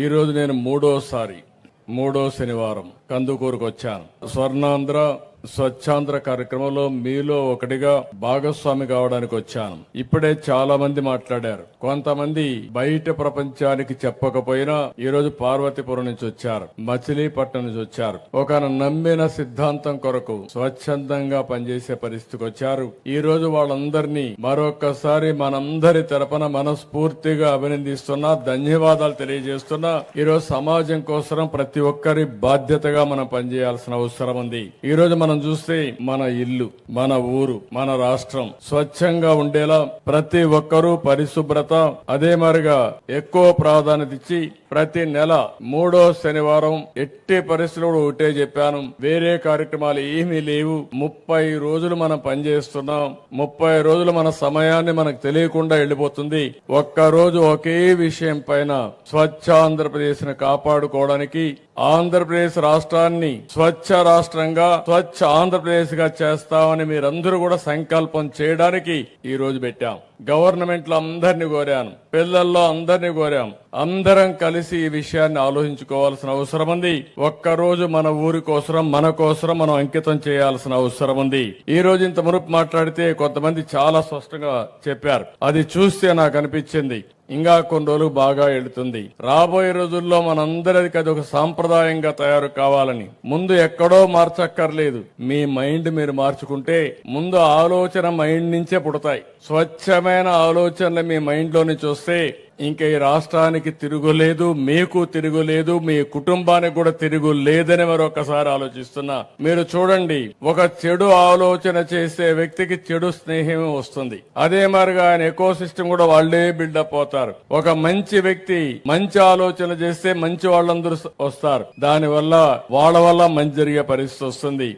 ఈరోజు నేను మూడోసారి మూడో శనివారం కందుకూరుకు వచ్చాను స్వర్ణాంధ్ర స్వచ్ఛాంధ్ర కార్యక్రమంలో మీలో ఒకటిగా భాగస్వామి కావడానికి వచ్చాను. ఇప్పుడే చాలా మంది మాట్లాడారు. కొంతమంది బయట ప్రపంచానికి చెప్పకపోయినా ఈ రోజు పార్వతీపురం నుంచి వచ్చారు. మచిలీపట్నం నుంచి వచ్చారు. ఒక నమ్మిన సిద్ధాంతం కొరకు స్వచ్ఛందంగా పనిచేసే పరిస్థితికి వచ్చారు. ఈ రోజు వాళ్ళందరినీ మరొకసారి మనందరి తరపున మనస్ఫూర్తిగా అభినందిస్తున్నా ధన్యవాదాలు తెలియజేస్తున్నా. ఈ రోజు సమాజం కోసం ప్రతి ఒక్కరి బాధ్యతగా మనం పనిచేయాల్సిన అవసరం ఉంది. ఈ రోజు మనం చూస్తే మన ఇల్లు మన ఊరు మన రాష్ట్రం స్వచ్ఛంగా ఉండేలా ప్రతి ఒక్కరూ పరిశుభ్రత అదే మరిగా ఎక్కువ ప్రాధాన్యత ఇచ్చి ప్రతి నెల మూడో శనివారం ఎట్టి పరిస్థితుల్లో ఒకటే చెప్పాను. వేరే కార్యక్రమాలు ఏమీ లేవు. ముప్పై రోజులు మనం పనిచేస్తున్నాం. ముప్పై రోజులు మన సమయాన్ని మనకు తెలియకుండా వెళ్ళిపోతుంది. ఒక్క రోజు ఒకే విషయం పైన స్వచ్ఛ ఆంధ్రప్రదేశ్ని కాపాడుకోవడానికి ఆంధ్రప్రదేశ్ రాష్ట్రాన్ని స్వచ్ఛ రాష్ట్రంగా స్వచ్ఛ ఆంధ్రప్రదేశ్గా చేస్తామని మీరందరూ కూడా సంకల్పం చేయడానికి ఈ రోజు పెట్టాం. గవర్నమెంట్లో అందరినీ కోరాను. పిల్లల్లో అందరినీ కోరాం. అందరం కలిసి ఈ విషయాన్ని ఆలోచించుకోవాల్సిన అవసరం ఉంది. ఒక్క రోజు మన ఊరి కోసం మన కోసం మనం అంకితం చేయాల్సిన అవసరం ఉంది. ఈ రోజు ఇంత మునుపు మాట్లాడితే కొంతమంది చాలా స్పష్టంగా చెప్పారు. అది చూస్తే నాకు అనిపించింది. ఇంకా కొన్ని రోజులు బాగా వెళుతుంది రాబోయే రోజుల్లో మనందరికి అది ఒక సాంప్రదాయంగా తయారు కావాలని. ముందు ఎక్కడో మార్చక్కర్లేదు. మీ మైండ్ మీరు మార్చుకుంటే ముందు ఆలోచన మైండ్ నుంచే పుడతాయి. స్వచ్ఛమైన ఆలోచనలు మీ మైండ్ చూస్తే ఇంకా ఈ రాష్ట్రానికి తిరుగులేదు మీకు తిరుగులేదు మీ కుటుంబానికి కూడా తిరుగు లేదని మరొకసారి ఆలోచిస్తున్నా. మీరు చూడండి ఒక చెడు ఆలోచన చేసే వ్యక్తికి చెడు స్నేహం వస్తుంది. అదే మరిగా ఆయన ఎకో సిస్టమ్ కూడా వాళ్ళే బిల్డప్ అవుతారు. ఒక మంచి వ్యక్తి మంచి ఆలోచన చేస్తే మంచి వాళ్ళందరూ వస్తారు. దాని వల్ల వాళ్ళ వల్ల మంచి జరిగే పరిస్థితి వస్తుంది.